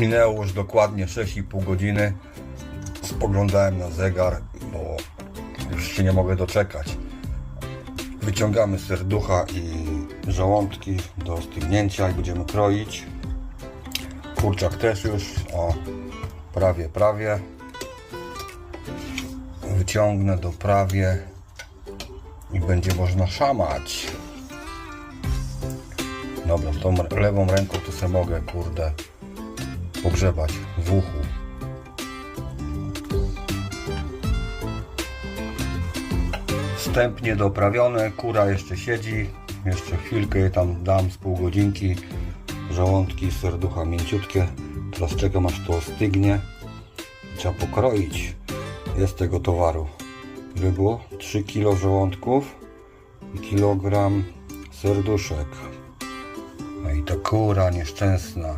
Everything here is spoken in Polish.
Minęło już dokładnie 6,5 godziny. Spoglądałem na zegar, bo już się nie mogę doczekać. Wyciągamy serducha i żołądki do stygnięcia i będziemy kroić. Kurczak też już, o, prawie, prawie. Wyciągnę do prawie i będzie można szamać. Dobra, tą lewą ręką to sobie mogę, kurde, pogrzebać w uchu. Wstępnie doprawione, kura jeszcze siedzi. Jeszcze chwilkę tam dam z pół godzinki. Żołądki, serducha mięciutkie. Teraz czekam aż to ostygnie. Trzeba pokroić. Jest tego towaru. Ile było? 3 kg żołądków i kilogram serduszek. No i to kura nieszczęsna.